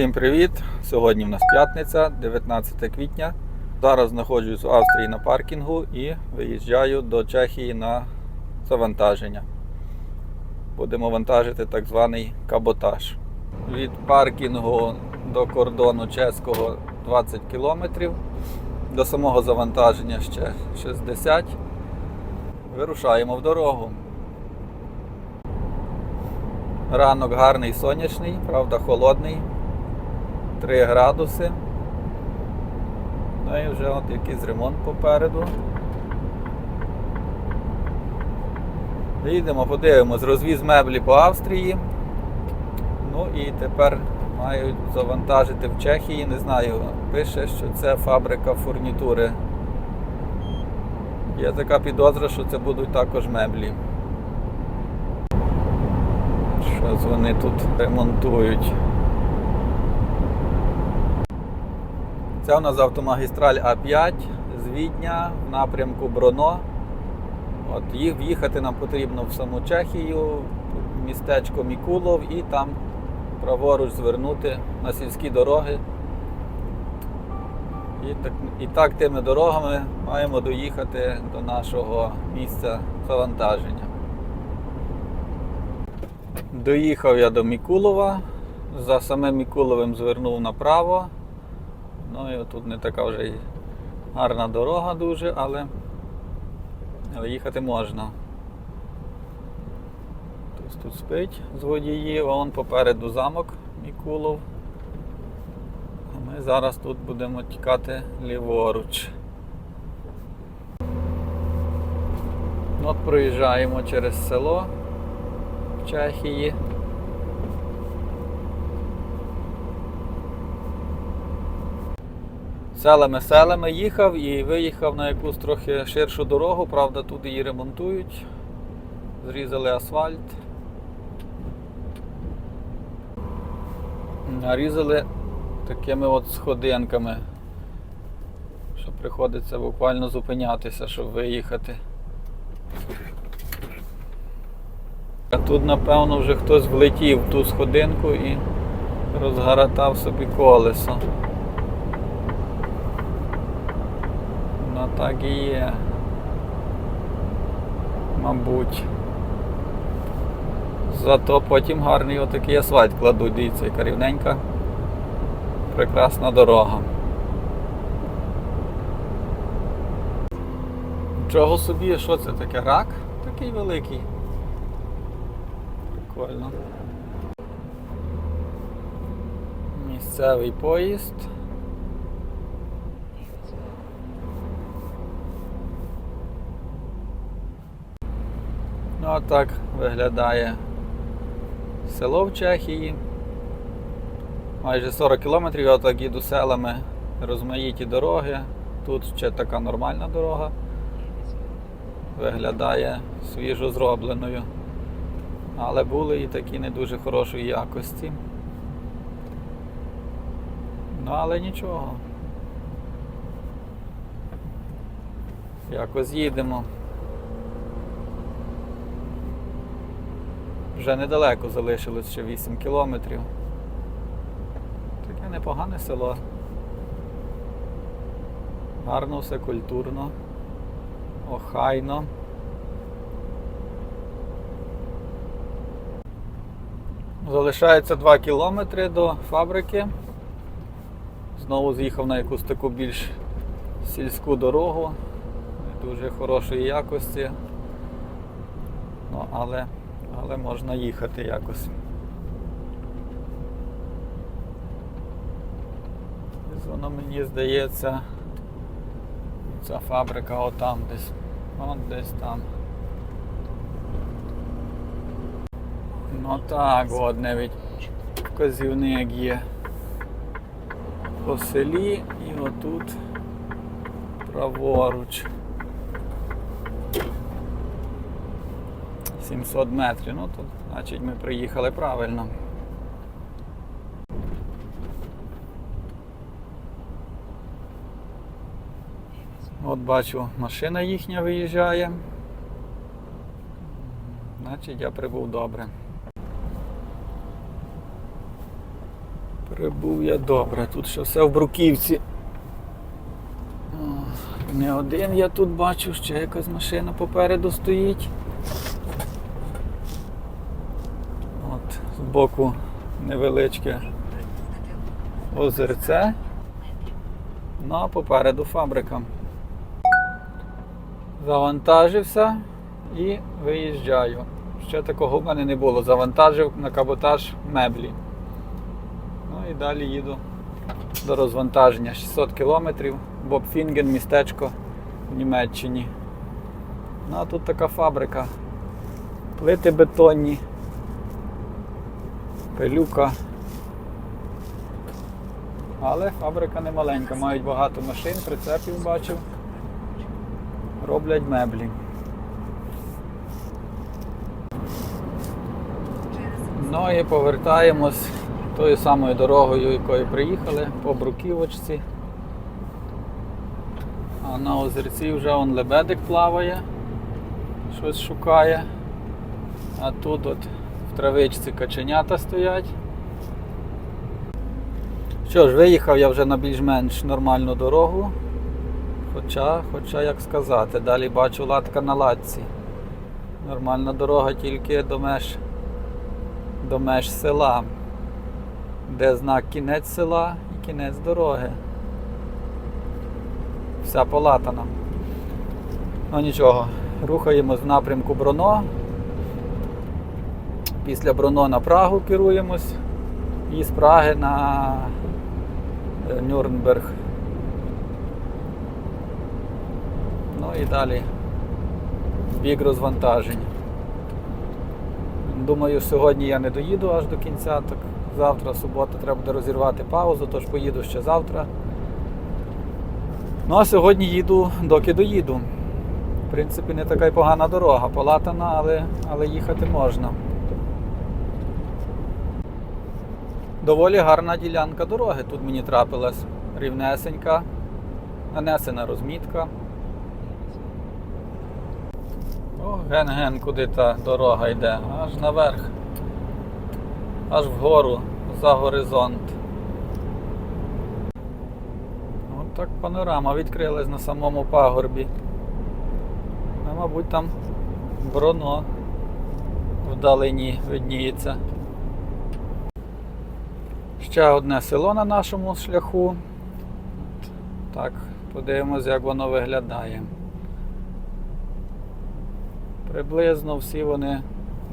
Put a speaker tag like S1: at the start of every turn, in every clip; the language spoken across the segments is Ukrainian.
S1: Всім привіт! Сьогодні в нас п'ятниця, 19 квітня. Зараз знаходжусь в Австрії на паркінгу і виїжджаю до Чехії на завантаження. Будемо вантажити так званий каботаж. Від паркінгу до кордону чеського 20 кілометрів, до самого завантаження ще 60. Вирушаємо в дорогу. Ранок гарний сонячний, правда холодний. 3 градуси. Ну і вже от якийсь ремонт попереду. Їдемо, подивимось, розвіз меблі по Австрії. Ну і тепер мають завантажити в Чехії. Не знаю, пише, що це фабрика фурнітури. Є така підозра, що це будуть також меблі. Щось вони тут ремонтують. Це у нас автомагістраль А5 з Відня в напрямку Броно. От їх в'їхати нам потрібно в саму Чехію, містечко Мікулов і там праворуч звернути на сільські дороги. І так, і так тими дорогами маємо доїхати до нашого місця завантаження. Доїхав я до Мікулова, за самим Мікуловим звернув направо. Ну і тут не така вже й гарна дорога дуже, але, але їхати можна. Хтось тут спить з водіїв, а вон попереду замок Мікулов. А ми зараз тут будемо тікати ліворуч. От проїжджаємо через село в Чехії. Селами-селами їхав і виїхав на якусь трохи ширшу дорогу, правда, тут її ремонтують. Зрізали асфальт. Нарізали такими от сходинками, що приходиться буквально зупинятися, щоб виїхати. А тут, напевно, вже хтось влетів в ту сходинку і розгаратав собі колесо. Ну так і є. Мабуть. Зато потім гарний отакий асфальт кладуть, дивіться, яка рівненька. Прекрасна дорога. Чого собі, що це таке? Рак? Такий великий. Прикольно. Місцевий поїзд. Ну а так виглядає село в Чехії. Майже 40 кілометрів, я так їду селами, розмаїті дороги. Тут ще така нормальна дорога. Виглядає свіжо зробленою. Але були і такі не дуже хорошої якості. Ну, але нічого. Якось їдемо. Вже недалеко залишилось ще 8 кілометрів. Таке непогане село. Гарно все культурно, охайно. Залишається 2 кілометри до фабрики. Знову з'їхав на якусь таку більш сільську дорогу, дуже хорошої якості. Ну, але, але можна їхати якось. Воно мені здається, ця фабрика отам десь. От десь там. Ну так, от навіть вказівник є по селі і отут праворуч. 700 метрів, ну то значить ми приїхали правильно. От бачу, машина їхня виїжджає. Значить я прибув добре. Прибув я добре, тут ще все в бруківці. Не один я тут бачу, ще якась машина попереду стоїть. От, збоку невеличке озерце. Ну а попереду фабрика. Завантажився і виїжджаю. Ще такого в мене не було. Завантажив на каботаж меблі. Ну і далі їду до розвантаження 600 кілометрів. Бобфінген, містечко в Німеччині. Ну а тут така фабрика. Плити бетонні, пилюка. Але фабрика не маленька, мають багато машин, прицепів бачив. Роблять меблі. Ну і повертаємось тою самою дорогою, якою приїхали, по Бруківочці. А на озерці вже он лебедик плаває, щось шукає. А тут от травичці каченята стоять. Що ж, виїхав я вже на більш-менш нормальну дорогу. Хоча, хоча, як сказати, далі бачу латка на латці. Нормальна дорога тільки до меж, до меж села, де знак кінець села і кінець дороги. Вся полатана. Ну нічого, рухаємось в напрямку Броно. Після Броно на Прагу керуємось і з Праги на е, Нюрнберг. Ну і далі бік розвантажень. Думаю, сьогодні я не доїду аж до кінця, так завтра, субота, треба буде розірвати паузу, тож поїду ще завтра. Ну а сьогодні їду, доки доїду. В принципі, не така й погана дорога, полатана, але, але їхати можна. Доволі гарна ділянка дороги тут мені трапилась. Рівнесенька, нанесена розмітка. О, ген-ген, куди та дорога йде, аж наверх, аж вгору, за горизонт. От так панорама відкрилась на самому пагорбі. А мабуть там броно вдалині видніється. Ще одне село на нашому шляху. Так, подивимось, як воно виглядає. Приблизно всі вони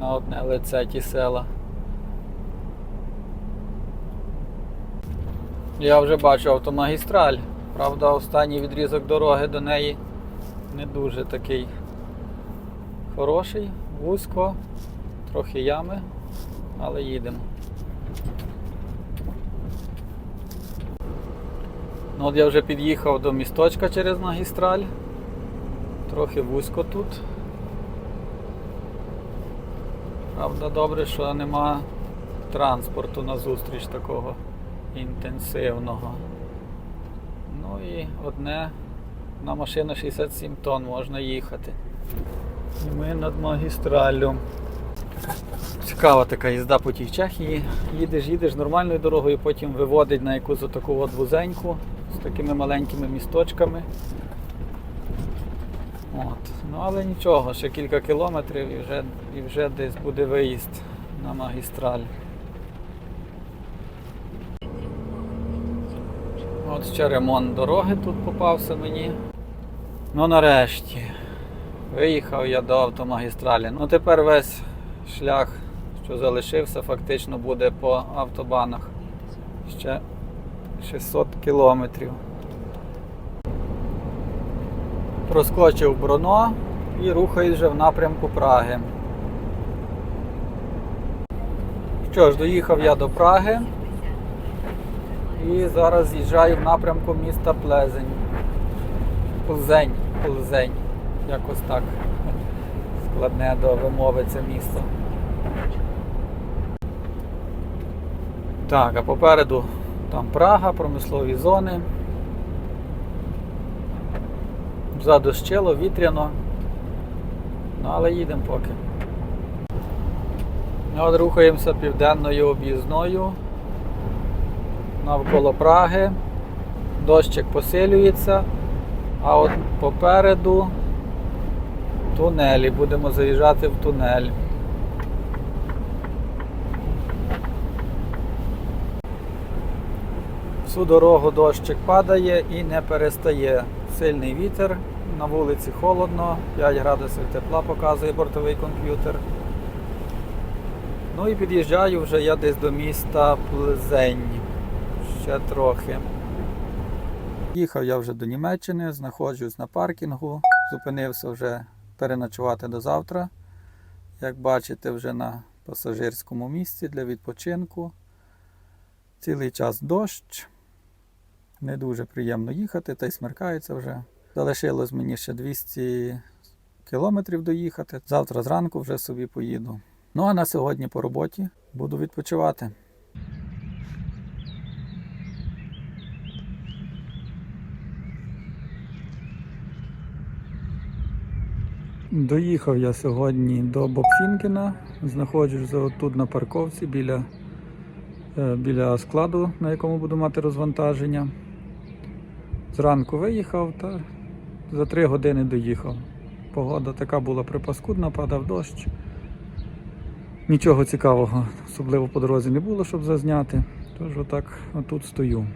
S1: на одне лице ті села. Я вже бачу автомагістраль. Правда, останній відрізок дороги до неї не дуже такий хороший, вузько, трохи ями, але їдемо. Ну от я вже під'їхав до місточка через магістраль. Трохи вузько тут. Правда, добре, що нема транспорту назустріч такого інтенсивного. Ну і одне на машина 67 тонн можна їхати. І ми над магістраллю. Цікава така їзда по тій Чехії. Їдеш, їдеш нормальною дорогою, потім виводить на якусь отаку от вузеньку з такими маленькими місточками. От. Ну але нічого, ще кілька кілометрів і вже, і вже десь буде виїзд на магістраль. От ще ремонт дороги тут попався мені. Ну нарешті. Виїхав я до автомагістралі. Ну тепер весь шлях, що залишився, фактично буде по автобанах. Ще 600 кілометрів. Проскочив Броно і рухаюсь вже в напрямку Праги. Що ж, доїхав я до Праги і зараз з'їжджаю в напрямку міста Плезень. Плзень, Плзень. Якось так складне до вимови це місто. Так, а попереду там Прага, промислові зони. Задощило, вітряно. Ну, але їдемо поки. Ну, От рухаємося південною об'їзною. навколо Праги. Дощик посилюється, а от попереду тунелі. Будемо заїжджати в тунель. Всю дорогу дощик падає і не перестає. Сильний вітер, на вулиці холодно, 5 градусів тепла показує бортовий комп'ютер. Ну і під'їжджаю вже я десь до міста Плзень. Ще трохи. Їхав я вже до Німеччини, знаходжусь на паркінгу, зупинився вже переночувати до завтра. Як бачите, вже на пасажирському місці для відпочинку. Цілий час дощ. Не дуже приємно їхати, та й смеркається вже. Залишилось мені ще 200 кілометрів доїхати. Завтра зранку вже собі поїду. Ну а на сьогодні по роботі буду відпочивати. Доїхав я сьогодні до Бобфінкена. Знаходжусь тут на парковці біля, е, біля складу, на якому буду мати розвантаження. Зранку виїхав та за три години доїхав. Погода така була припаскудна, падав дощ. Нічого цікавого, особливо по дорозі не було, щоб зазняти. Тож отак отут стою.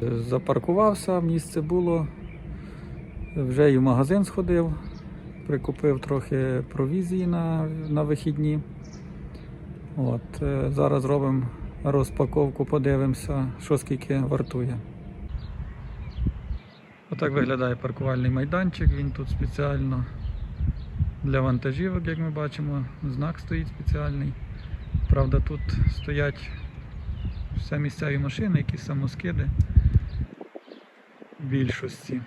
S1: Запаркувався, місце було. Вже і в магазин сходив, прикупив трохи провізії на, на вихідні. От, е, зараз робимо розпаковку, подивимося, що скільки вартує. Отак виглядає паркувальний майданчик. Він тут спеціально для вантажівок, як ми бачимо, знак стоїть спеціальний. Правда, тут стоять все місцеві машини, якісь самоскиди в більшості.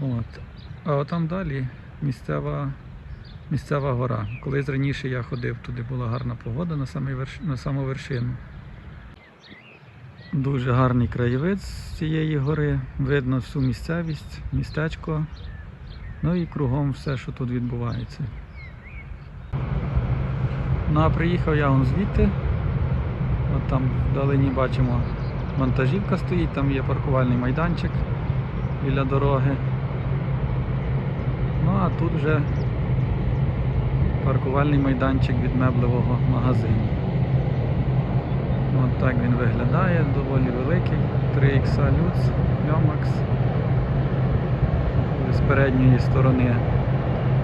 S1: От. А от там далі місцева, місцева гора. Колись раніше я ходив, туди була гарна погода на, самий верш... на саму вершину. Дуже гарний краєвид з цієї гори. Видно всю місцевість, містечко. Ну і кругом все, що тут відбувається. Ну а приїхав я вон звідти. От там вдалині бачимо вантажівка стоїть, там є паркувальний майданчик біля дороги. Ну а тут вже паркувальний майданчик від меблевого магазину. От так він виглядає, доволі великий. 3X Lutz, Lyomax. З передньої сторони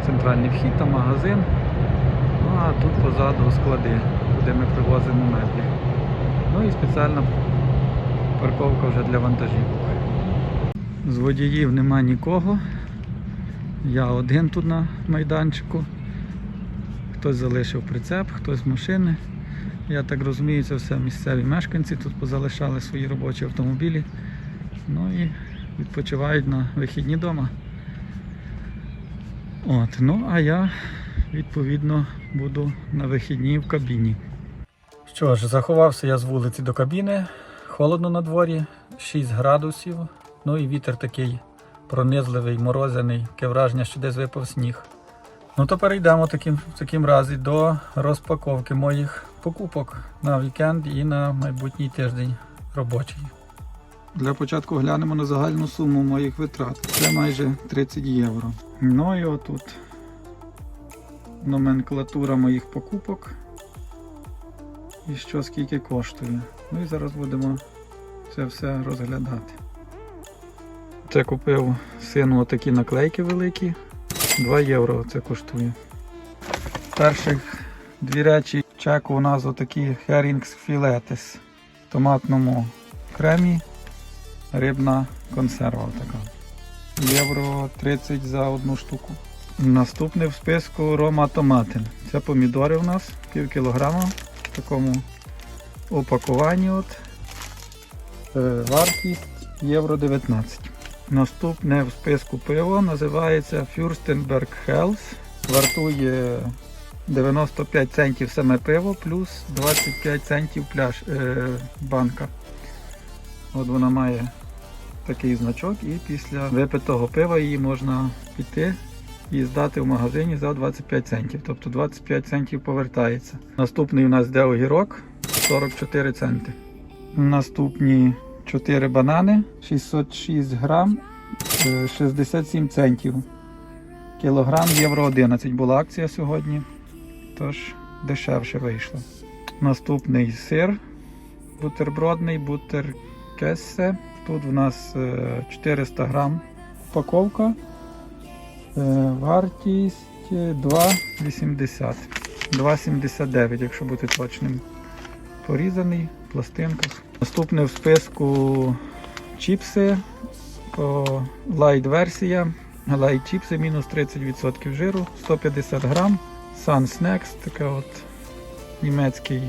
S1: центральний вхід та магазин. Ну а тут позаду склади, куди ми привозимо меблі. Ну і спеціальна парковка вже для вантажівок. З водіїв нема нікого. Я один тут на майданчику. Хтось залишив прицеп, хтось машини. Я так розумію, це все місцеві мешканці тут позалишали свої робочі автомобілі. Ну і відпочивають на вихідні вдома. От, ну а я відповідно буду на вихідні в кабіні. Що ж, заховався я з вулиці до кабіни. Холодно на дворі, 6 градусів. Ну і вітер такий пронизливий, морозяний, таке враження, що десь випав сніг. Ну то перейдемо таким, в таким разі до розпаковки моїх покупок на вікенд і на майбутній тиждень робочий. Для початку глянемо на загальну суму моїх витрат. Це майже 30 євро. Ну і отут номенклатура моїх покупок. І що скільки коштує. Ну і зараз будемо це все розглядати. Це купив сину отакі наклейки великі. 2 євро це коштує. Перших дві речі чеку у нас отакі Herrings Filetes в томатному кремі. Рибна консерва така. Євро 30 за одну штуку. Наступний в списку Рома Томатин. Це помідори у нас пів кілограма в такому упакуванні. От. Е, Вартість євро 19. Наступне в списку пиво називається Fürstenberg Health. Вартує 95 центів саме пиво, плюс 25 центів пляж, е, банка. От вона має такий значок, і після випитого пива її можна піти і здати в магазині за 25 центів. Тобто 25 центів повертається. Наступний у нас йде огірок 44 центи. Наступні 4 банани, 606 грам, е, 67 центів. Кілограм євро 11 була акція сьогодні, тож дешевше вийшло. Наступний сир бутербродний, бутеркесе. Тут в нас е, 400 грам упаковка. Е, Вартість е, 2,80. 2,79, якщо бути точним. Порізаний в пластинках. Наступне в списку чіпси. Лайт версія. Лайт чіпси мінус 30% жиру, 150 грам. Sun Snacks, таке от німецький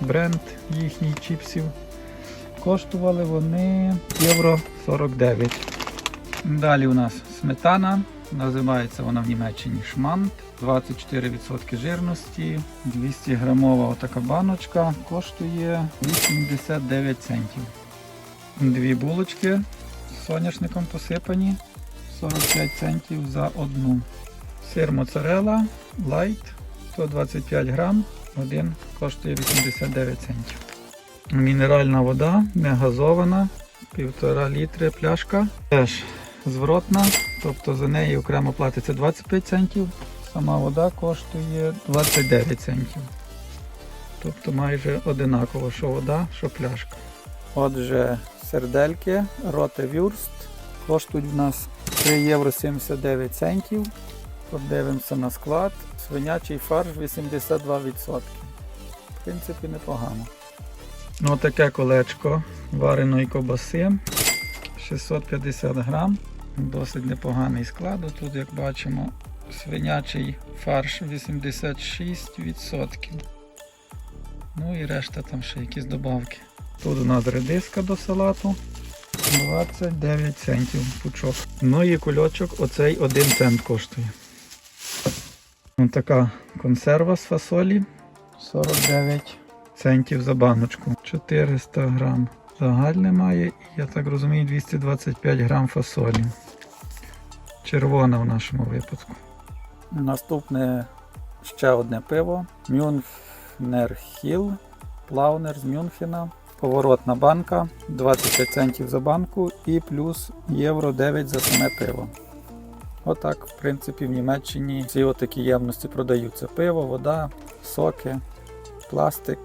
S1: бренд їхніх чіпсів. Коштували вони євро 49. Далі у нас сметана. Називається вона в Німеччині шмант. 24% жирності. 200 грамова отака баночка коштує 89 центів. Дві булочки з соняшником посипані. 45 центів за одну. Сир моцарелла лайт 125 грам. Один коштує 89 центів. Мінеральна вода, не газована, півтора літри пляшка. Теж зворотна, тобто за неї окремо платиться 25 центів. Сама вода коштує 29 центів. Тобто майже одинаково, що вода, що пляшка. Отже, сердельки, роте вюрст коштують в нас 3 євро 79 центів. Подивимося на склад. Свинячий фарш 82%. В принципі, непогано. Ну, таке колечко вареної ковбаси 650 грам. Досить непоганий склад. Тут, як бачимо, свинячий фарш 86%. Ну і решта там ще якісь добавки. Тут у нас редиска до салату 29 центів пучок. Ну і кульочок оцей 1 цент коштує. Ось така консерва з фасолі 49 центів за баночку. 400 грам загальне має, і я так розумію, 225 грам фасолі. Червона в нашому випадку. Наступне ще одне пиво. Мюнхнер Хіл. Плаунер з Мюнхена. Поворотна банка, 25 центів за банку і плюс євро 9 за саме пиво. Отак, в принципі, в Німеччині всі отакі ємності продаються. Пиво, вода, соки, пластик,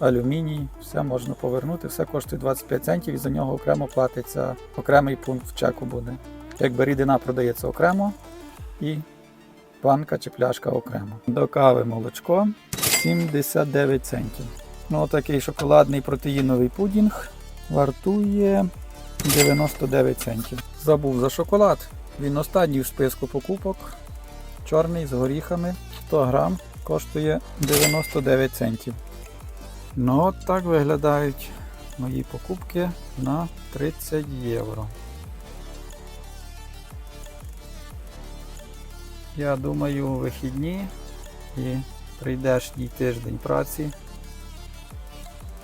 S1: алюміній, все можна повернути, все коштує 25 центів і за нього окремо платиться окремий пункт в чеку буде. Якби рідина продається окремо і банка чи пляшка окремо. До кави молочко 79 центів. Ну, такий шоколадний протеїновий пудінг вартує 99 центів. Забув за шоколад. Він останній в списку покупок. Чорний з горіхами 100 грам коштує 99 центів. Ну от так виглядають мої покупки на 30 євро. Я думаю, вихідні і прийдешній тиждень праці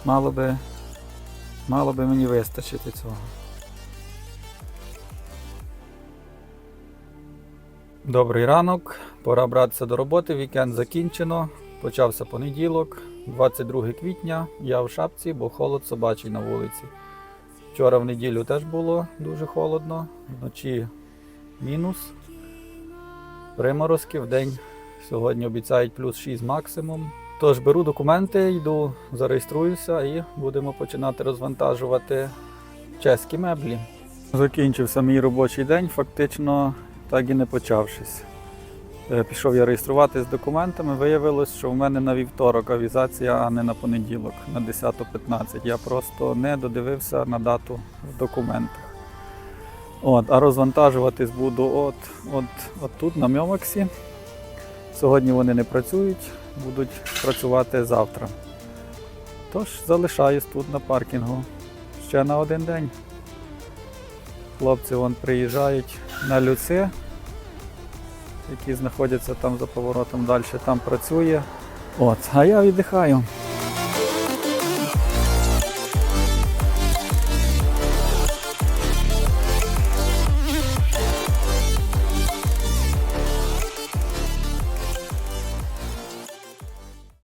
S1: мало би, мало би мені вистачити цього. Добрий ранок, пора братися до роботи. Вікенд закінчено. Почався понеділок, 22 квітня. Я в шапці, бо холод собачий на вулиці. Вчора в неділю теж було дуже холодно, вночі мінус. Приморозки в день сьогодні обіцяють плюс 6 максимум. Тож беру документи, йду, зареєструюся і будемо починати розвантажувати чеські меблі. Закінчився мій робочий день, фактично так і не почавшись. Е, Пішов я реєструватися з документами. Виявилось, що в мене на вівторок авізація, а не на понеділок, на 10.15. Я просто не додивився на дату в документах. От, а розвантажуватись буду от, от, от тут, на Мьомаксі. Сьогодні вони не працюють, будуть працювати завтра. Тож залишаюсь тут на паркінгу ще на один день. Хлопці вон приїжджають на люци, які знаходяться там за поворотом далі, там працює. От, а я віддихаю.